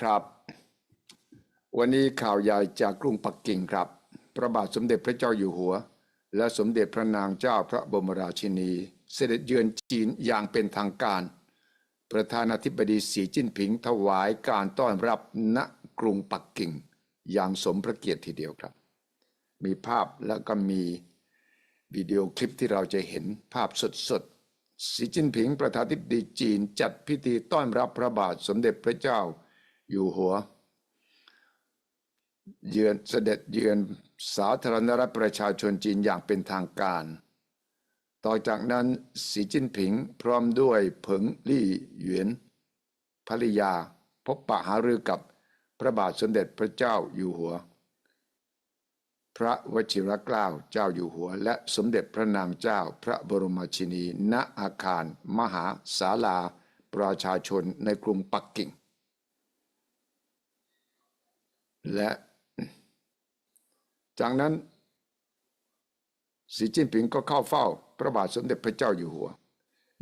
ครับ วันนี้ข่าวใหญ่จากกรุงปักกิ่งครับ พระบาทสมเด็จพระเจ้าอยู่หัว และสมเด็จพระนางเจ้าพระบรมราชินี เสด็จเยือนจีนอย่างเป็นทางการ ประธานาธิบดีสีจิ้นผิงถวายการต้อนรับณกรุงปักกิ่ง อย่างสมพระเกียรติทีเดียวครับ มีภาพแล้วก็มีวิดีโอคลิปที่เราจะเห็นภาพสดๆสีจิ้นผิงประธานาธิบดีจีนจัดพิธีต้อนรับพระบาทสมเด็จพระเจ้า อยู่หัว เยือนเสด็จเยือนสาธารณรัฐประชาชนจีนอย่างเป็นทางการ ต่อจากนั้นสีจิ้นผิงพร้อมด้วยเผิงลี่หยวนภริยาพบปะหารือกับพระบาทสมเด็จพระเจ้าอยู่หัว พระวชิรเกล้าเจ้าอยู่หัว และสมเด็จพระนางเจ้าพระบรมราชินีณอาคาร มหาศาลา ประชาชนในกรุงปักกิ่ง และ จากนั้นสีจิ้นผิงก็เข้าเฝ้า พระบาทสมเด็จพระเจ้าอยู่หัว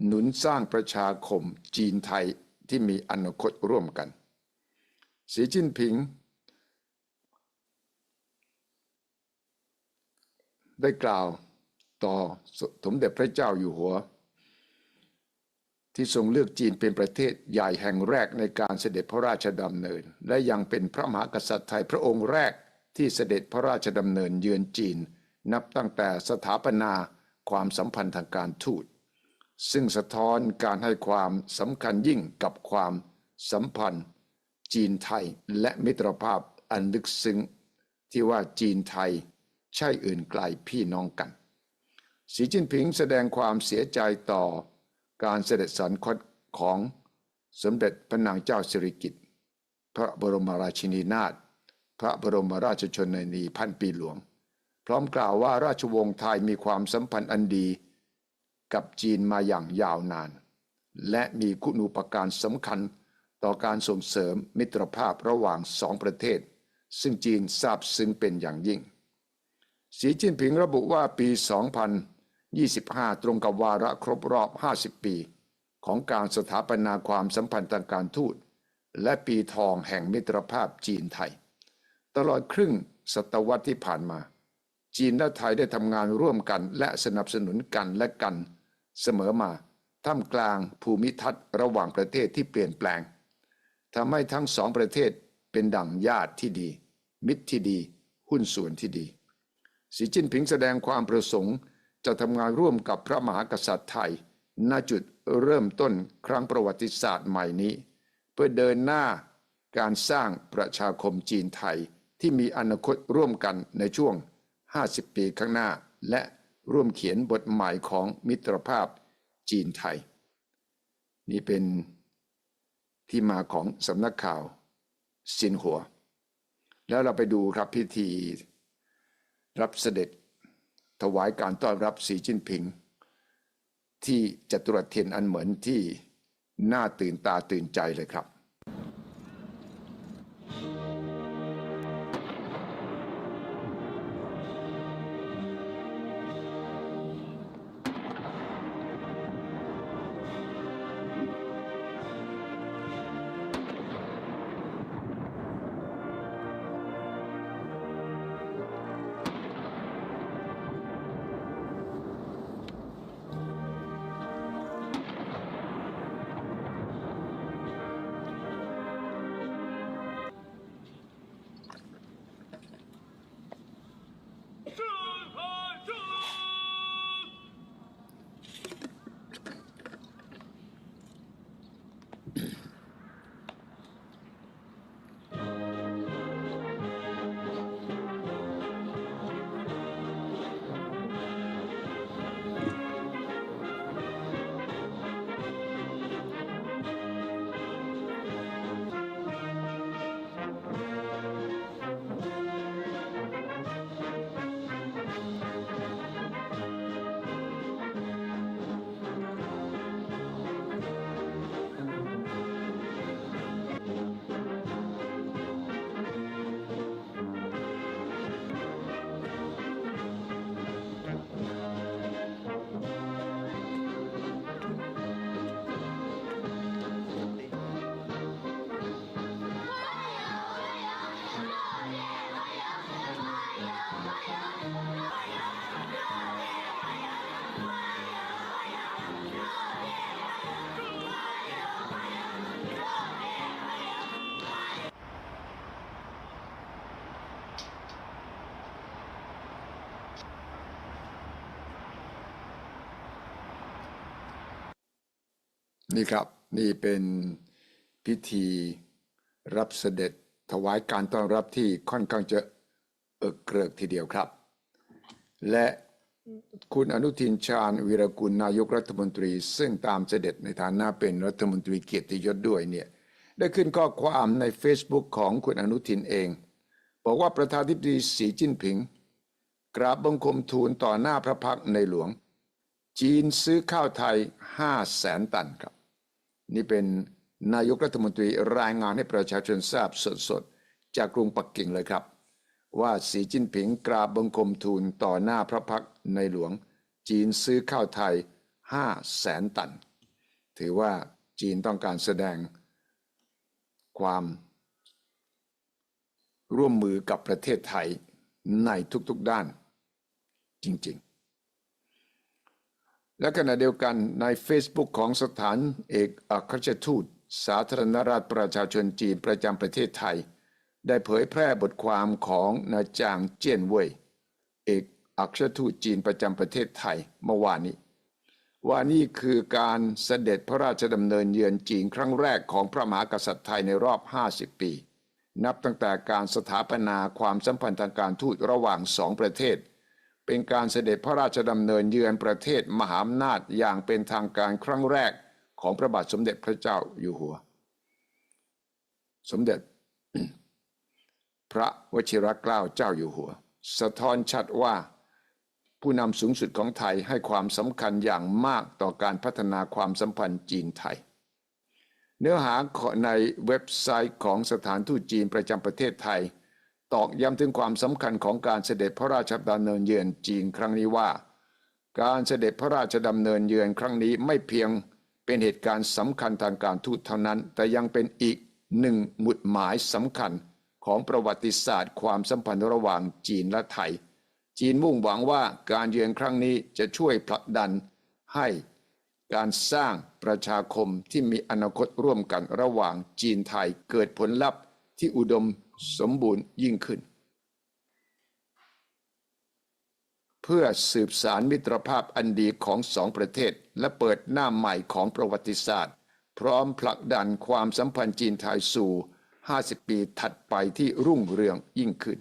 หนุนสร้างประชาคมจีนไทยที่มีอนาคตร่วมกันสีจิ้นผิง ได้กล่าวต่อสมเด็จพระเจ้าอยู่หัว ที่ทรงเลือกจีนเป็นประเทศใหญ่แห่งแรกในการเสด็จพระราชดำเนิน และยังเป็นพระมหากษัตริย์ไทยพระองค์แรกที่เสด็จพระราชดำเนินเยือนจีน นับตั้งแต่สถาปนาความสัมพันธ์ทางการทูต ซึ่งสะท้อนการให้ความสำคัญยิ่งกับความสัมพันธ์ จีนไทยและมิตรภาพอันลึกซึ้ง ที่ว่าจีนไทยใช่อื่นไกลพี่น้องกัน สีจิ้นผิงแสดงความเสียใจต่อ การเสด็จสรรคตของสมเด็จพระนางเจ้าสิริกิติ์พระบรมราชินีนาถพระบรมราชชนนีพันปีหลวง พร้อมกล่าวว่าราชวงศ์ไทยมีความสัมพันธ์อันดี กับจีนมาอย่างยาวนาน และมีคุณูปการสำคัญต่อการส่งเสริมมิตรภาพระหว่างสองประเทศ ซึ่งจีนทราบซึ้งเป็นอย่างยิ่ง สีจิ้นผิงระบุว่าปี 2000 25 ตรงกับวาระครบรอบ 50 ปี ของการสถาปนาความสัมพันธ์ทางการทูต และปีทองแห่งมิตรภาพจีนไทย ตลอดครึ่งศตวรรษที่ผ่านมา จีนและไทยได้ทำงานร่วมกันและสนับสนุนกันและกัน เสมอมาท่ามกลางภูมิทัศน์ระหว่างประเทศที่เปลี่ยนแปลงทำให้ทั้งสองประเทศเป็นดั่งญาติที่ดี มิตรที่ดี หุ้นส่วนที่ดี สีจิ้นผิงแสดงความประสงค์ จะทำงานร่วมกับพระมหากษัตริย์ไทย ณจุดเริ่มต้นครั้งประวัติศาสตร์ใหม่นี้ เพื่อเดินหน้าการสร้างประชาคมจีนไทยที่มีอนาคตร่วมกันในช่วง 50 ปีข้างหน้า และร่วมเขียนบทใหม่ของมิตรภาพจีนไทย นี่เป็นที่มาของสำนักข่าวซินหัว แล้วเราไปดูครับพิธี รับเสด็จ ถวายการต้อนรับสีจิ้นผิง ที่จตุรัสเทียนอันเหมือนที่น่าตื่นตาตื่นใจเลยครับ นี่ครับนี่เป็นพิธีรับเสด็จถวายการต้อนรับที่ค่อนข้างจะเอิกเกริกทีเดียวครับ และคุณอนุทินชาญวีรกุลนายกรัฐมนตรี ซึ่งตามเสด็จในฐานะเป็นรัฐมนตรีเกียรติยศด้วยเนี่ยได้ขึ้นข้อความใน Facebook ของคุณอนุทินเอง บอกว่าประธานาธิบดีสีจิ้นผิง กราบบังคมทูลต่อหน้าพระพักในหลวง จีนซื้อข้าวไทย5แสนตันครับ นี่เป็นนายกรัฐมนตรีรายงานให้ประชาชนทราบสดๆ จากกรุงปักกิ่งเลยครับ ว่าสีจิ้นผิงกราบบังคมทูลต่อหน้าพระพักในหลวง จีนซื้อข้าวไทย 5 แสนตัน ถือว่าจีนต้องการแสดงความร่วมมือกับประเทศไทยในทุกๆด้านจริงๆ และขณะเดียวกันใน Facebook ของสถานเอกอัครราชทูต สาธารณรัฐประชาชนจีนประจำประเทศไทย ได้เผยแพร่บทความของนายจางเจียนเว่ยเอกอัครราชทูตจีนประจำประเทศไทยเมื่อวานนี้ ว่านี่คือการเสด็จพระราชดำเนินเยือนจีนครั้งแรกของพระมหากษัตริย์ไทยในรอบ 50 ปี นับตั้งแต่การสถาปนาความสัมพันธ์ทางการทูตระหว่างสองประเทศ เป็นการเสด็จพระราชดำเนินเยือนประเทศมหาอำนาจอย่างเป็นทางการครั้งแรกของพระบาทสมเด็จพระเจ้าอยู่หัว สมเด็จ พระวชิรเกล้าเจ้าอยู่หัว สะท้อนชัดว่าผู้นำสูงสุดของไทยให้ความสำคัญอย่างมากต่อการพัฒนาความสัมพันธ์จีนไทย เนื้อหาในเว็บไซต์ของสถานทูตจีนประจำประเทศไทย ตอกย้ำถึงความสำคัญของการเสด็จพระราชดำเนินเยือนจีนครั้งนี้ว่า การเสด็จพระราชดำเนินเยือนครั้งนี้ไม่เพียงเป็นเหตุการณ์สำคัญทางการทูตเท่านั้น แต่ยังเป็นอีกหนึ่งหมุดหมายสำคัญของประวัติศาสตร์ ความสัมพันธ์ระหว่างจีนและไทย จีนมุ่งหวังว่าการเยือนครั้งนี้จะช่วยผลักดันให้การสร้างประชาคมที่มีอนาคตร่วมกันระหว่างจีนไทยเกิดผลลัพธ์ที่อุดม สมบูรณ์ยิ่งขึ้น เพื่อสืบสารมิตรภาพอันดีของสองประเทศ และเปิดหน้าใหม่ของประวัติศาสตร์ พร้อมผลักดันความสัมพันธ์จีนไทยสู่ 50 ปีถัดไปที่รุ่งเรืองยิ่งขึ้น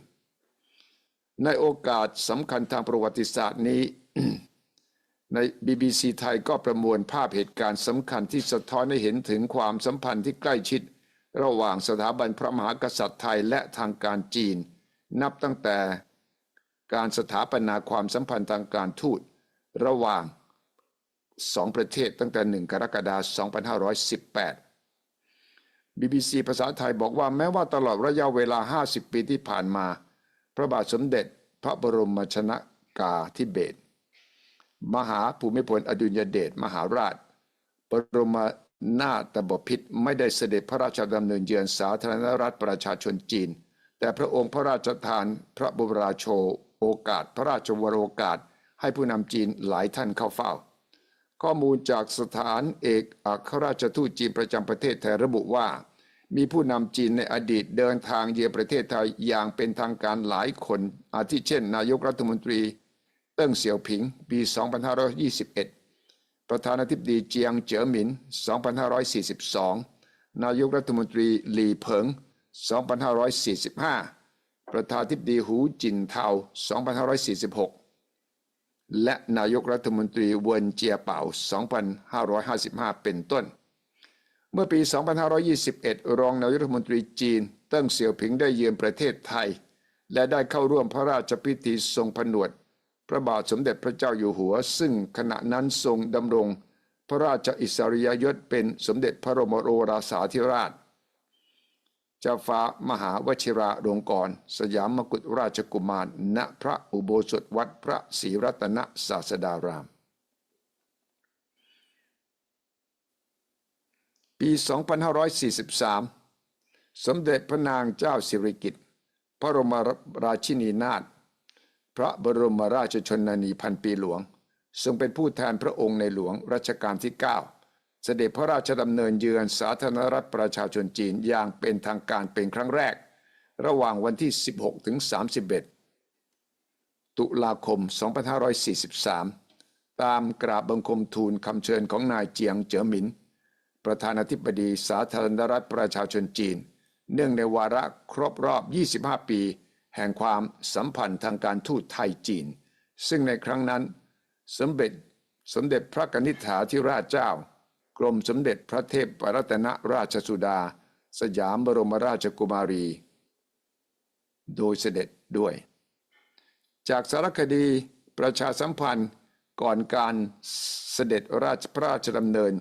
ในโอกาสสำคัญทางประวัติศาสตร์นี้ใน BBC ไทยก็ประมวลภาพเหตุการณ์สำคัญที่สะท้อนให้เห็นถึงความสัมพันธ์ที่ใกล้ชิด ระหว่างสถาบันพระมหากษัตริย์ไทยและทางการจีน นับตั้งแต่การสถาปนาความสัมพันธ์ทางการทูต ระหว่างสองประเทศตั้งแต่ 1 กรกฎาคม 2518 BBC ภาษาไทยบอกว่าแม้ว่าตลอดระยะเวลา 50 ปีที่ผ่านมา พระบาทสมเด็จพระบรมชนกาธิเบศรมหาภูมิพลอดุลยเดชมหาราช บรม นาถบพิตรไม่ได้เสด็จพระราชดำเนินเยือนสาธารณรัฐประชาชนจีน แต่พระองค์พระราชทานพระบรมราโชโอกาส พระราชวโรกาส ให้ผู้นำจีนหลายท่านเข้าเฝ้า ข้อมูลจากสถานเอกอัครราชทูตจีนประจำประเทศไทยระบุว่า มีผู้นำจีนในอดีตเดินทางเยือนประเทศไทยอย่างเป็นทางการหลายคน อาทิเช่น นายกรัฐมนตรี เติ้งเสี่ยวผิง ปี 2521 ประธานาธิบดีเจียงเจ๋อหมิน 2542 นายกรัฐมนตรีหลี่เผิง 2545 ประธานาธิบดีหูจินเทา 2546 และนายกรัฐมนตรีเวินเจียเป่า 2555 เป็นต้น เมื่อปี 2521 รองนายกรัฐมนตรีจีน เติ้งเสี่ยวผิงได้เยือนประเทศไทย และได้เข้าร่วมพระราชพิธีทรงผนวด พระบาทสมเด็จพระเจ้าอยู่หัว ซึ่งขณะนั้นทรงดำรง พระราชอิสริยยศเป็นสมเด็จพระบรมโอราสาธิราช เจ้าฟ้ามหาวชิราลงกร สยามกุฎราชกุมาร ณพระอุโบสถวัดพระศรีรัตนศาสดาราม ปี 2543 สมเด็จพระนางเจ้าสิริกิติ์พระบรมราชินีนาถ พระบรมราชชนนีพันปีหลวง ทรงเป็นผู้แทนพระองค์ในหลวงรัชกาลที่ 9 เสด็จพระราชดำเนินเยือนสาธารณรัฐประชาชนจีนอย่างเป็นทางการเป็นครั้งแรก ระหว่างวันที่ 16ถึง31 ตุลาคม 2543 ตามกราบบังคมทูลคำเชิญของนายเจียงเจ๋อหมิน ประธานาธิบดีสาธารณรัฐประชาชนจีน เนื่องในวาระครบรอบ 25 ปี แห่งความสัมพันธ์ทางการทูตไทยจีน ซึ่งในครั้งนั้น สมเด็จสมเด็จพระกนิษฐาธิราชเจ้า กรมสมเด็จพระเทพรัตนราชสุดา สยามบรมราชกุมารี โดยเสด็จด้วย จากสารคดีประชาสัมพันธ์ก่อนการเสด็จราชพระราชดำเนิน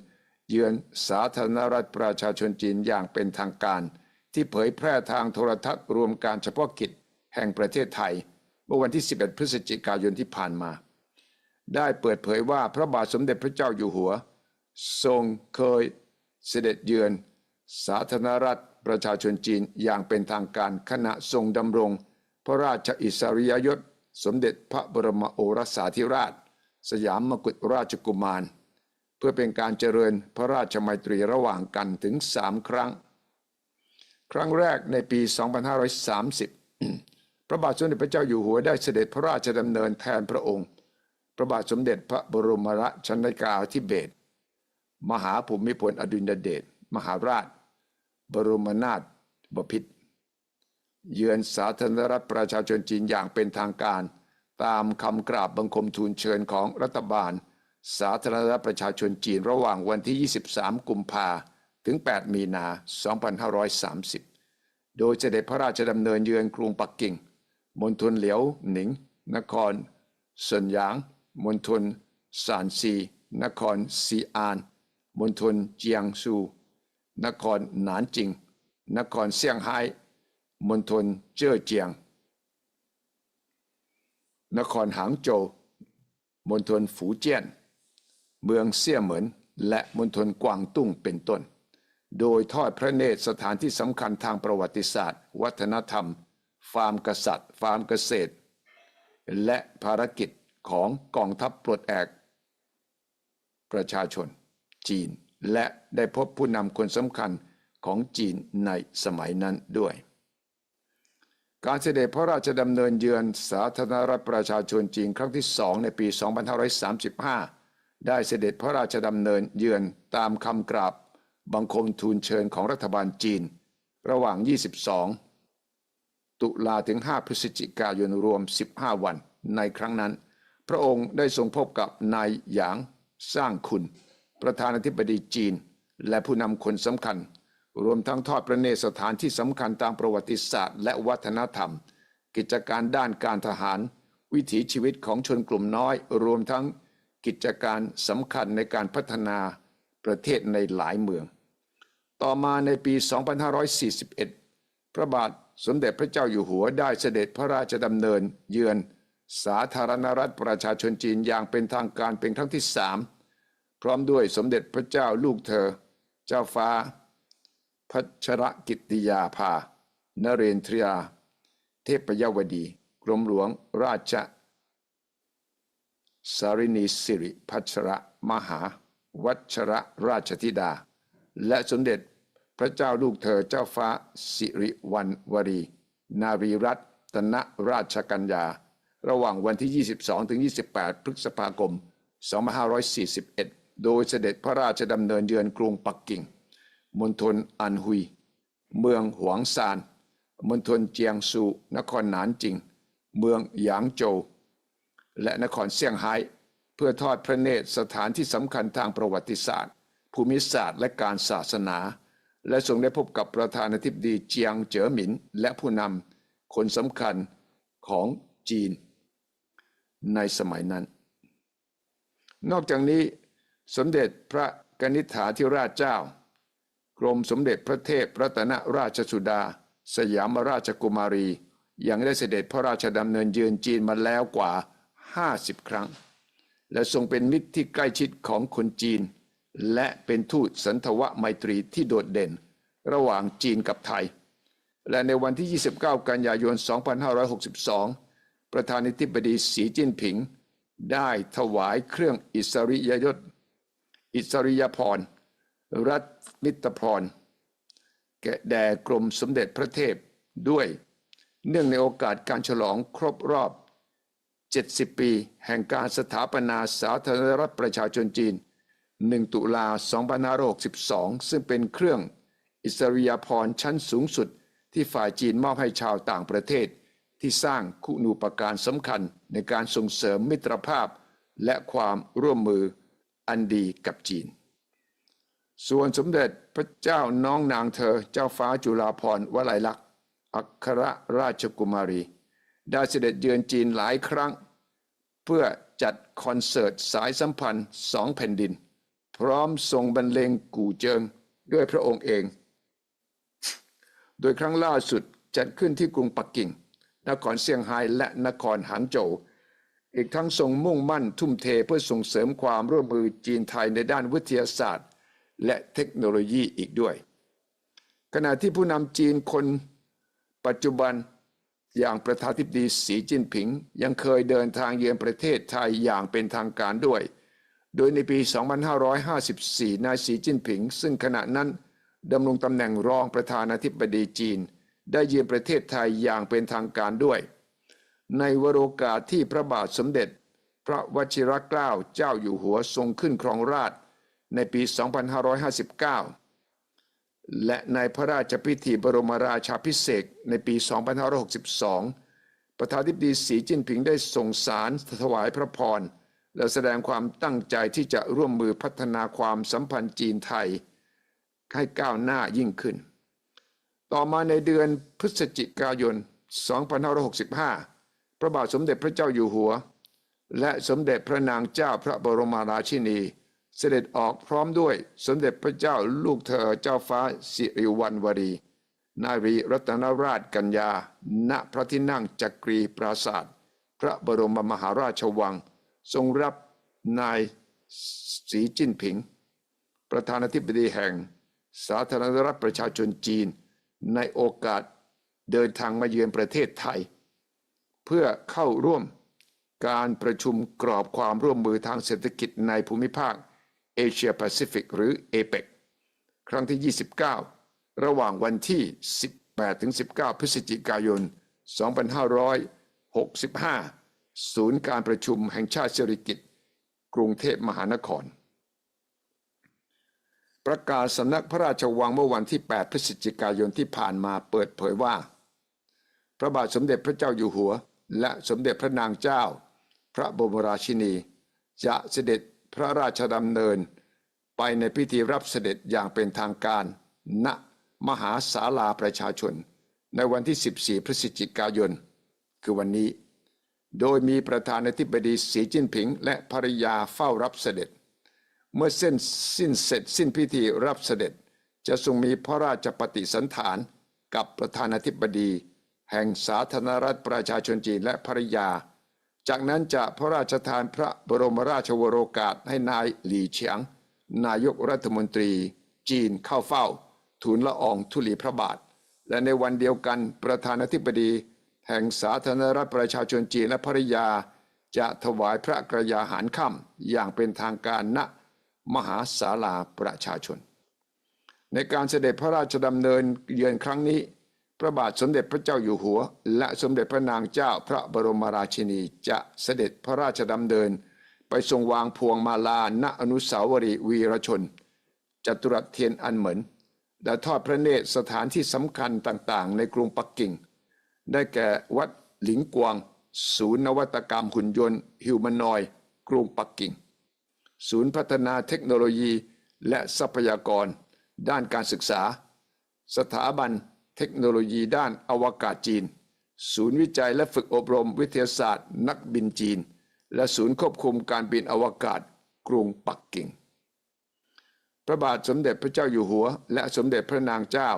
เยือนสาธารณรัฐประชาชนจีนอย่างเป็นทางการ ที่เผยแพร่ทางโทรทัศน์รวมการเฉพาะกิจ แห่งประเทศไทย เมื่อวันที่ 11 พฤศจิกายนที่ผ่านมา ได้เปิดเผยว่าพระบาทสมเด็จพระเจ้าอยู่หัว ทรงเคยเสด็จเยือน สาธารณรัฐประชาชนจีนอย่างเป็นทางการขณะทรงดำรง พระราชอิสริยยศ สมเด็จพระบรมโอรสาธิราช สยามมกุฎราชกุมาร เพื่อเป็นการเจริญพระราชมัยตรีระหว่างกันถึงสามครั้ง ครั้งแรกในปี 2530 พระบาทสมเด็จพระเจ้าอยู่หัวได้เสด็จพระราชดำเนินแทนพระองค์ พระบาทสมเด็จพระบรมราชนกาธิเบศรมหาภูมิพลอดุลยเดชมหาราช บรมนาถบพิตรเยือนสาธารณรัฐประชาชนจีนอย่างเป็นทางการ ตามคำกราบบังคมทูลเชิญของรัฐบาล สาธารณรัฐประชาชนจีนระหว่างวันที่ 23 กุมภาถึง 8 มีนา 2530 โดยเสด็จพระราชดำเนินเยือนกรุงปักกิ่ง มณฑลเหลียวหนิง นครเซินหยางมณฑลซานซี นครซีอานมณฑลเจียงซู นครหนานจิง นครเซี่ยงไฮ้มณฑลเจ้อเจียง นครหางโจวมณฑลฝูเจี้ยน เมืองเซี่ยเหมินและมณฑลกวางตุ้งเป็นต้น โดยทอดพระเนตรสถานที่สำคัญทางประวัติศาสตร์ วัฒนธรรม ฟาร์มกษัตริย์ ฟาร์มเกษตร และภารกิจของกองทัพปลดแอกประชาชนจีน และได้พบผู้นำคนสำคัญของจีนในสมัยนั้นด้วย การเสด็จพระราชดำเนินเยือนสาธารณรัฐประชาชนจีนครั้งที่สองในปี 2535 ได้เสด็จพระราชดำเนินเยือนตามคำกราบบังคมทูลเชิญของรัฐบาลจีน ระหว่าง 22 ตุลาถึง 5 พฤศจิกายนรวม 15 วัน ในครั้งนั้น พระองค์ได้ทรงพบกับนายหยางสร้างคุณ ประธานาธิบดีจีน และผู้นำคนสำคัญ รวมทั้งทอดพระเนตรสถานที่สำคัญตามประวัติศาสตร์ และวัฒนธรรม กิจการด้านการทหาร วิถีชีวิตของชนกลุ่มน้อย รวมทั้งกิจการสำคัญในการพัฒนาประเทศในหลายเมือง ต่อมาในปี 2541 พระบาท สมเด็จพระเจ้าอยู่หัวได้เสด็จพระราชดำเนิน เยือนสาธารณรัฐประชาชนจีนอย่างเป็นทางการเป็นครั้งที่สามพร้อมด้วยสมเด็จพระเจ้าลูกเธอ เจ้าฟ้า พัชรกิติยาภา นเรนทรียา เทพยวดี กรมหลวงราชสารินีสิริพัชรมหา วัชรราชธิดา และสมเด็จ พระเจ้าลูกเธอเจ้าฟ้าสิริวัณวรี นารีรัตนราชกัญญา ระหว่างวันที่ 22 ถึง 28 พฤษภาคม 2541 โดยเสด็จพระราชดำเนินเยือนกรุงปักกิ่ง มณฑลอันฮุย เมืองหวงซาน มณฑลเจียงซู นครหนานจิง เมืองหยางโจว และนครเซี่ยงไฮ้ เพื่อทอดพระเนตรสถานที่สำคัญทางประวัติศาสตร์ ภูมิศาสตร์และการศาสนา และทรงได้พบกับประธานาธิบดีเจียงเจ๋อหมิน และผู้นำคนสำคัญของจีนในสมัยนั้น นอกจากนี้สมเด็จพระกนิษฐาธิราชเจ้า กรมสมเด็จพระเทพรัตนราชสุดา สยามราชกุมารี ยังได้เสด็จพระราชดำเนินเยือนจีนมาแล้วกว่า 50 ครั้ง และทรงเป็นมิตรที่ใกล้ชิดของคนจีน และเป็นทูตสันทวไมตรีที่โดดเด่น ระหว่างจีนกับไทย และในวันที่ 29 กันยายน 2562 ประธานาธิบดีสีจิ้นผิง ได้ถวายเครื่องอิสริยยศ อิสริยพร รัฐมิตรพรแก่แด่กรมสมเด็จพระเทพด้วย เนื่องในโอกาสการฉลองครบรอบ 70 ปี แห่งการสถาปนาสาธารณรัฐประชาชนจีน 1 ตุลา2562 ซึ่งเป็นเครื่องอิสริยาภรณ์ชั้นสูงสุดที่ฝ่ายจีนมอบให้ชาวต่างประเทศ ที่สร้างคุณูปการสำคัญในการส่งเสริมมิตรภาพ และความร่วมมืออันดีกับจีน ส่วนสมเด็จพระเจ้าน้องนางเธอเจ้าฟ้าจุฬาภรณ์วลัยลักษณ์อัครราชกุมารี ได้เสด็จเยือนจีนหลายครั้ง เพื่อจัดคอนเสิร์ตสายสัมพันธ์สองแผ่นดิน พร้อมทรงบรรเลงกู่เจิงด้วยพระองค์เอง โดยครั้งล่าสุดจัดขึ้นที่กรุงปักกิ่ง นครเซี่ยงไฮ้และนครหางโจวอีกทั้งทรงมุ่งมั่นทุ่มเทเพื่อส่งเสริมความร่วมมือจีนไทยในด้านวิทยาศาสตร์ และเทคโนโลยีอีกด้วย ขณะที่ผู้นำจีนคนปัจจุบันอย่างประธานาธิบดีสีจิ้นผิง ยังเคยเดินทางเยือนประเทศไทยอย่างเป็นทางการด้วย โดยในปี 2554 นายสีจิ้นผิง ซึ่งขณะนั้นดำรงตำแหน่งรองประธานาธิบดีจีน ได้เยือนประเทศไทยอย่างเป็นทางการด้วย ในวโรกาสที่พระบาทสมเด็จ พระวชิรเกล้าเจ้าอยู่หัวทรงขึ้นครองราชในปี 2559 และในพระราชพิธีบรมราชาพิเศษในปี 2562 ประธานาธิบดีสีจิ้นผิงได้ส่งสารถวายพระพร และแสดงความตั้งใจที่จะร่วมมือพัฒนาความสัมพันธ์จีนไทย ให้ก้าวหน้ายิ่งขึ้น ต่อมาในเดือนพฤศจิกายน 2565 พระบาทสมเด็จพระเจ้าอยู่หัว และสมเด็จพระนางเจ้าพระบรมราชินี เสด็จออกพร้อมด้วยสมเด็จพระเจ้าลูกเธอเจ้าฟ้าสิริวัณวรี นารีรัตนราชกัญญา ณพระที่นั่งจักรีปราศาสตร์พระบรมมหาราชวัง ทรงรับนายสีจิ้นผิง ประธานาธิบดีแห่ง สาธารณรัฐประชาชนจีน ในโอกาสเดินทางมาเยือนประเทศไทย เพื่อเข้าร่วมการประชุมกรอบความร่วมมือทางเศรษฐกิจในภูมิภาคเอเชียแปซิฟิกหรือเอเปกครั้งที่ 29 ระหว่างวันที่ 18-19 พฤศจิกายน 2565 ศูนย์การประชุมแห่งชาติเศรษฐกิจ กรุงเทพมหานคร ประกาศสำนักพระราชวังเมื่อวันที่ 8 พฤศจิกายนที่ผ่านมาเปิดเผยว่า พระบาทสมเด็จพระเจ้าอยู่หัว และสมเด็จพระนางเจ้า พระบรมราชินี จะเสด็จพระราชดำเนิน ไปในพิธีรับเสด็จอย่างเป็นทางการ ณมหาศาลาประชาชน ในวันที่ 14 พฤศจิกายน คือวันนี้ โดยมีประธานาธิบดีสีจิ้นผิง และภริยาเฝ้ารับเสด็จ เมื่อเส้นสิ้นเสร็จสิ้นพิธีรับเสด็จ จะทรงมีพระราชปฏิสันฐานกับประธานาธิบดี แห่งสาธารณรัฐประชาชนจีนและภริยา จากนั้นจะพระราชทานพระบรมราชวโรกาสให้นายหลี่เฉียง นายกรัฐมนตรี จีนเข้าเฝ้าทูลละอองธุลีพระบาท และในวันเดียวกันประธานาธิบดี แห่งสาธารณรัฐประชาชนจีนและภริยา จะถวายพระกระยาหารค่ำอย่างเป็นทางการณมหาศาลาประชาชน ในการเสด็จพระราชดำเนินเยือนครั้งนี้ พระบาทสมเด็จพระเจ้าอยู่หัว และสมเด็จพระนางเจ้าพระบรมราชินีจะเสด็จพระราชดำเนิน ไปทรงวางพวงมาลาณอนุสาวรีย์วีรชนจตุรัสเทียนอันเหมินและทอดพระเนตรสถานที่สำคัญต่างๆ ในกรุงปักกิ่ง ได้แก่วัดหลิงกวางศูนย์นวัตกรรมหุ่นยนต์ฮิวแมนอยกรุงปักกิ่ง ศูนย์พัฒนาเทคโนโลยีและทรัพยากร ด้านการศึกษา สถาบันเทคโนโลยีด้านอวกาศจีน ศูนย์วิจัยและฝึกอบรมวิทยาศาสตร์ นักบินจีน และศูนย์ควบคุมการบินอวกาศกรุงปักกิ่ง พระบาทสมเด็จพระเจ้าอยู่หัว และสมเด็จพระนางเจ้า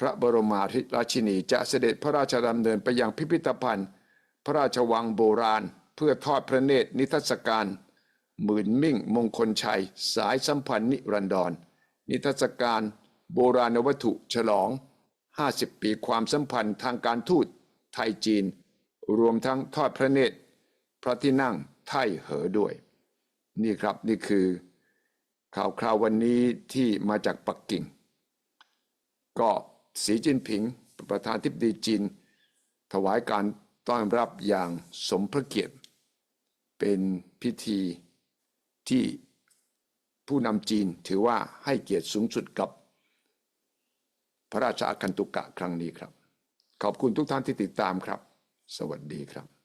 พระบรมราชินีจะเสด็จพระราชดำเนินไปยังพิพิธภัณฑ์ พระราชวังโบราณ เพื่อทอดพระเนตรนิทรรศการ หมื่นมิ่งมงคลชัย สายสัมพันธ์นิรันดร นิทรรศการโบราณวัตถุฉลอง 50 ปีความสัมพันธ์ทางการทูตไทยจีน รวมทั้งทอดพระเนตร พระที่นั่งไทเหอด้วย นี่ครับนี่คือ ข่าวคราววันนี้ที่มาจากปักกิ่ง ก็ สีจิ้นผิง ประธานทิบดีจีน ถวายการต้อนรับอย่างสมพระเกียรติ เป็นพิธีที่ผู้นำจีนถือว่าให้เกียรติสูงสุดกับ พระราชอาคันตุกะครั้งนี้ครับ ขอบคุณทุกท่านที่ติดตามครับ สวัสดีครับ